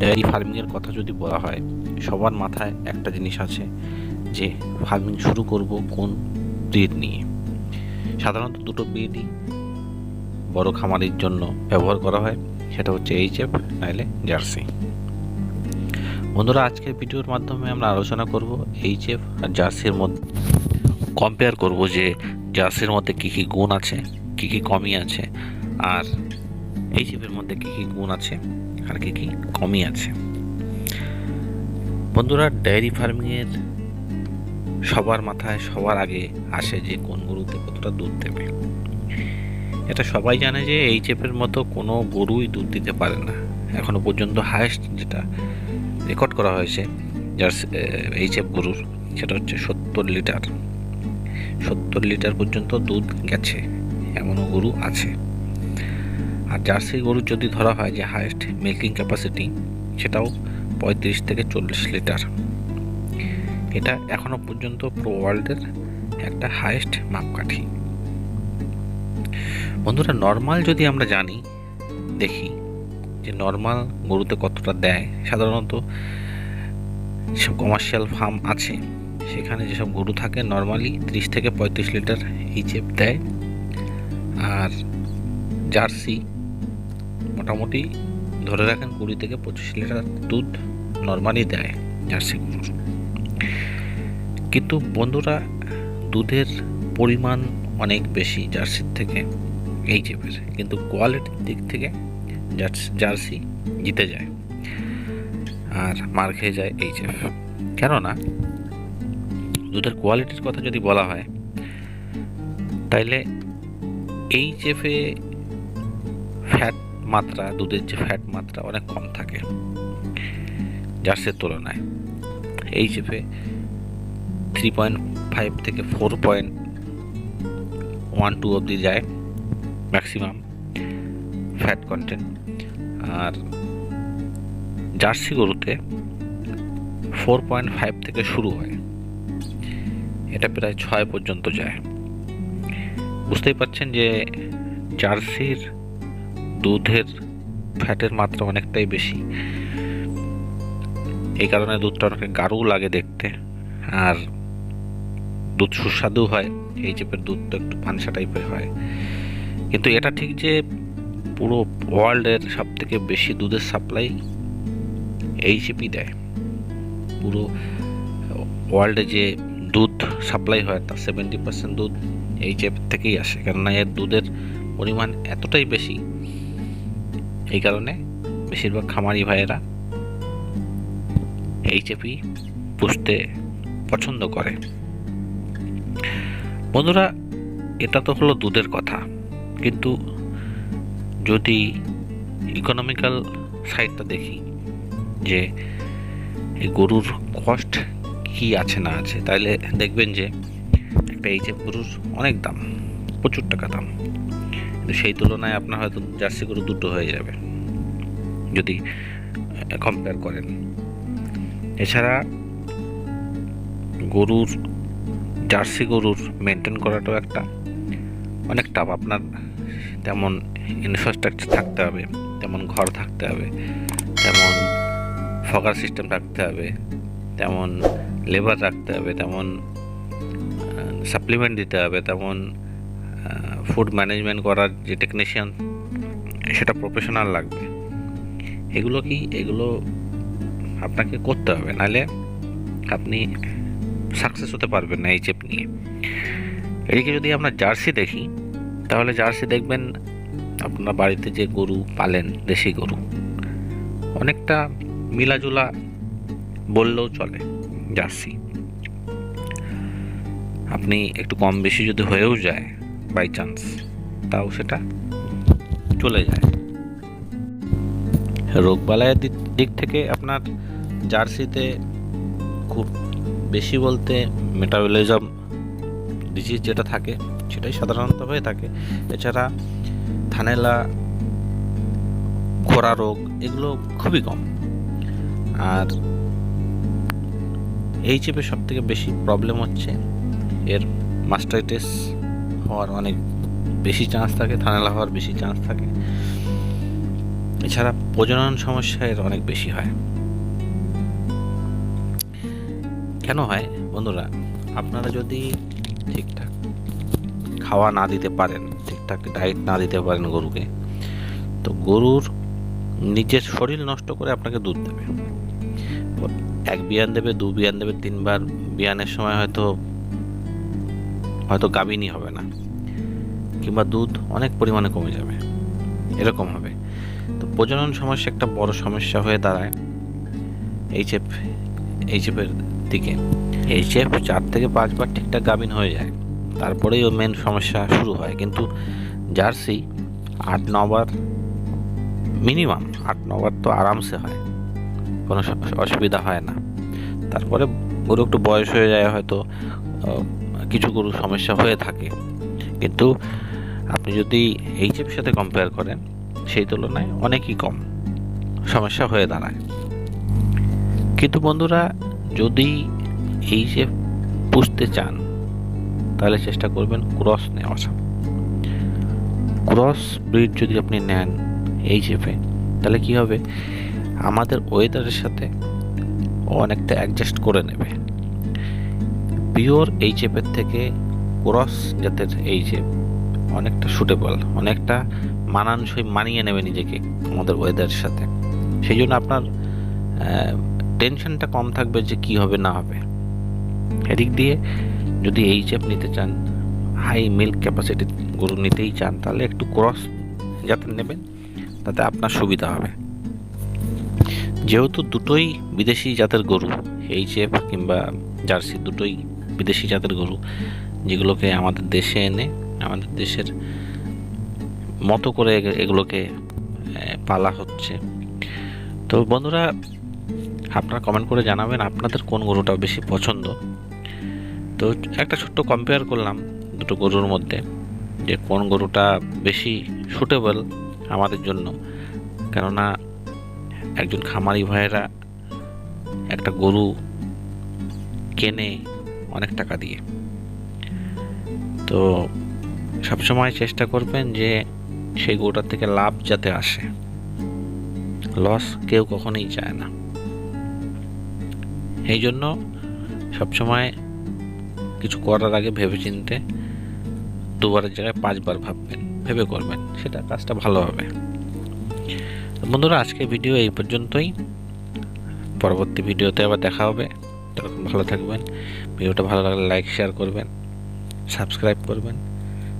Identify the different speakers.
Speaker 1: Dairy ফার্মিংয়ের কথা যদি বলা হয়, সবার মাথায় একটা জিনিস আছে যে ফার্মিং শুরু করব কোন ব্রিড নিয়ে। সাধারণত দুটো ব্রিডই বড় খামারির জন্য ব্যবহার করা হয়, সেটা হচ্ছে এইচএফ নাইলে জার্সি বন্ধুরা, আজকের ভিডিওর মাধ্যমে আমরা আলোচনা করব এইচএফ আর জার্সির মধ্যে কম্পেয়ার করব যে জার্সির মধ্যে কী কী গুণ আছে, কী কী কমই আছে, আর এইচএফের মধ্যে কী কী গুণ আছে আর কী কী কমই আছে? বন্ধুরা ডেয়ারি ফার্মিংয়ের সবার মাথায় সবার আগে আসে যে কোন গরুতে কতটা দুধ দেবে। এটা সবাই জানে যে এইচএফের মতো কোনো গরুই দুধ দিতে পারে না। এখনও পর্যন্ত হায়েস্ট যেটা রেকর্ড করা হয়েছে যার এইচএফ গরুর, সেটা হচ্ছে সত্তর লিটার। সত্তর লিটার পর্যন্ত দুধ গেছে, এমনও গরু আছে। আর জার্সি গরুর যদি ধরা হয় যে হায়েস্ট মিল্কিং ক্যাপাসিটি সেটাও পঁয়ত্রিশ থেকে চল্লিশ লিটার। এটা এখনও পর্যন্ত প্রো ওয়ার্ল্ডের একটা হায়েস্ট মাপকাঠি। বন্ধুরা নর্মাল যদি আমরা জানি, দেখি যে নর্মাল গরুতে কতটা দেয়, সাধারণত যেসব কমার্শিয়াল ফার্ম আছে, সেখানে যেসব গরু থাকে নর্মালি ত্রিশ থেকে পঁয়ত্রিশ লিটার এইচএফ দেয়। আর জার্সি মোটামুটি ধরে রাখেন কুড়ি থেকে পঁচিশ লিটার দুধ নর্মালি দেয় জার্সি গরুর কিন্তু বন্ধুরা, দুধের পরিমাণ অনেক বেশি জার্সির থেকে এই এইচএফের কিন্তু কোয়ালিটির দিক থেকে জার্সি জিতে যায় আর মার খেয়ে যায় এইচএফ কেননা, দুধের কোয়ালিটির কথা যদি বলা হয়, তাইলে ফ্যাট মাত্রা, দুধের যে ফ্যাট মাত্রা অনেক কম থাকে জার্সির তুলনায়। এইচএফে থ্রি পয়েন্ট ফাইভ থেকে ফোর পয়েন্ট ওয়ান টু অবধি যায় ম্যাক্সিমাম ফ্যাট কন্টেন্ট আর জার্সি গরুতে ফোর পয়েন্ট ফাইভ থেকে শুরু হয়। এটা প্রায় ছয় পর্যন্ত যায়। বুঝতেই পারছেন যে জার্সির দুধের ফ্যাটের মাত্রা অনেকটাই বেশি। এই কারণে দুধটা অনেক গাঢ়ও লাগে দেখতে। আর দুধ সুস্বাদু হয়, এই চেপের দুধ তো একটু পানসা টাইপের হয়। কিন্তু এটা ঠিক যে পুরো ওয়ার্ল্ডের সব থেকে বেশি দুধের সাপ্লাই এই চেপই দেয়। পুরো ওয়ার্ল্ডে যে দুধ সাপ্লাই হয়, তার সেভেন্টি পার্সেন্ট দুধ এই চেপ থেকেই আসে। কেননা এর দুধের পরিমাণ এতটাই বেশি এই কারণে বেশিরভাগ খামারি ভাইয়েরা এই চেপি পুষতে পছন্দ করে। বন্ধুরা, এটা তো হলো দুধের কথা। কিন্তু যদি ইকোনমিক্যাল সাইডটা দেখি, যে এই গরুর কস্ট কি আছে না আছে তাহলে দেখবেন যে একটা এইচএফ গরুর অনেক দাম, প্রচুর টাকা দাম। কিন্তু সেই তুলনায় আপনার হয়তো জার্সি গরু দুটো হয়ে যাবে। যদি কম্পেয়ার করেন। এছাড়া গরুর, জার্সি গরুর মেনটেন করাটাও একটা অনেক টাফ আপনার তেমন ইনফ্রাস্ট্রাকচার থাকতে হবে তেমন ঘর থাকতে হবে তেমন ফগার সিস্টেম থাকতে হবে, তেমন লেবার রাখতে হবে, তেমন সাপ্লিমেন্ট দিতে হবে, তেমন ফুড ম্যানেজমেন্ট করার যে টেকনিশিয়ান সেটা প্রফেশনাল লাগবে। এগুলো কি, এগুলো আপনাকে করতে হবে। নাহলে আপনি সাকসেস হতে পারবেন না এই চেপ নিয়ে। এদিকে যদি আমরা জার্সি দেখি, তাহলে জার্সি দেখবেন আপনার বাড়িতে যে গরু পালেন, দেশি গরু, অনেকটা মিলাজুলা বললেও চলে জার্সি আপনি একটু কম বেশি যদি হয়েও যায় বাই চান্স তাও সেটা চলে যায়। রোগবালাইয়ের দিক থেকে আপনার জার্সিতে খুব বেশি বলতে মেটাবলিজম ডিজিজ যেটা থাকে, সেটাই সাধারণত হয়ে থাকে। এছাড়া থানেলা খোরা রোগ, এগুলো খুবই কম। আর এই চেপে সব থেকে বেশি প্রবলেম হচ্ছে, এর মাস্টাইটিস হওয়ার অনেক বেশি চান্স থাকে, থানেলা হওয়ার বেশি চান্স থাকে। এছাড়া প্রজনন সমস্যা এর অনেক বেশি হয়। কেন হয়? বন্ধুরা, আপনারা যদি ঠিকঠাক খাওয়া না দিতে পারেন, ঠিকঠাক ডায়েট না দিতে পারেন গরুকে, তো গরুর নিজের শরীর নষ্ট করে আপনাকে দুধ দেবে। এক বিয়ান দেবে, দু বিয়ান দেবে, তিনবার বিয়ানের সময় হয়তো হয়তো গাভিনী হবে না, কিংবা দুধ অনেক পরিমাণে কমে যাবে। এরকম হবে। প্রজনন সমস্যা একটা বড় সমস্যা হয়ে দাঁড়ায় এইচএফ, এইচএফের দিকে। এইচএফ চার থেকে পাঁচবার ঠিকঠাক গাভিন হয়ে যায়। তারপরেই ও মেন সমস্যা শুরু হয়। কিন্তু জার্সি আট, নবার মিনিমাম আট, নবার তো আরামসে হয়। কোনো অসুবিধা হয় না। তারপরে গরু একটু বয়স হয়ে যায়, হয়তো কিছু গরু সমস্যা হয়ে থাকে। কিন্তু আপনি যদি এইচএফের সাথে কম্পেয়ার করেন সেই তুলনায় অনেকই কম। সমস্যা হয়ে দাঁড়ায়। কিন্তু বন্ধুরা, যদি এইচএফ পুষতে চান, তাহলে চেষ্টা করবেন ক্রস নেওয়ার। ক্রস ব্রিড যদি আপনি নেন এইচএফে তাহলে কি হবে? আমাদের ওয়েদারের সাথে অনেকটা অ্যাডজাস্ট করে নেবে। পিওর এইচএফের থেকে ক্রস জাতের এইচএফ অনেকটা সুটেবল অনেকটা মানানসই মানিয়ে নেবে নিজেকে আমাদের ওয়েদারের সাথে। সেই জন্য আপনার টেনশনটা কম থাকবে যে কি হবে, না হবে। এদিক দিয়ে যদি এইচএফ নিতে চান হাই মিল্ক ক্যাপাসিটি গরু নিতেই চান, তাহলে একটু ক্রস যাতে নেবেন, তাতে আপনার সুবিধা হবে। যেহেতু দুটোই বিদেশি জাতের গরু এইচএফ কিংবা জার্সি দুটোই বিদেশি জাতের গরু, যেগুলোকে আমাদের দেশে এনে, আমাদের দেশের মতো করে এগুলোকে পালা হচ্ছে। তো বন্ধুরা, আপনারা কমেন্ট করে জানাবেন আপনাদের কোন গরুটা বেশি পছন্দ। তো একটা ছোট্ট কম্পেয়ার করলাম দুটো গরুর মধ্যে, যে কোন গরুটা বেশি সুটেবল আমাদের জন্য। কেননা, একজন খামারি ভাইয়েরা একটা গরু কেনে অনেক টাকা দিয়ে। তো সবসময় চেষ্টা করবেন যে সেই গরুটার থেকে লাভ যাতে আসে লস কেউ কখনোই চায় না। এই জন্য সবসময় কিছু করার আগে ভেবে চিনতে দুবারের জায়গায় পাঁচবার ভাববেন, ভেবে করবেন, সেটা কাজটা ভালো হবে। বন্ধুরা, আজকে ভিডিও এই পর্যন্তই। পরবর্তী ভিডিওতে আবার দেখা হবে। তখন ভালো থাকবেন। ভিডিওটা ভালো লাগলে লাইক শেয়ার করবেন। সাবস্ক্রাইব করবেন।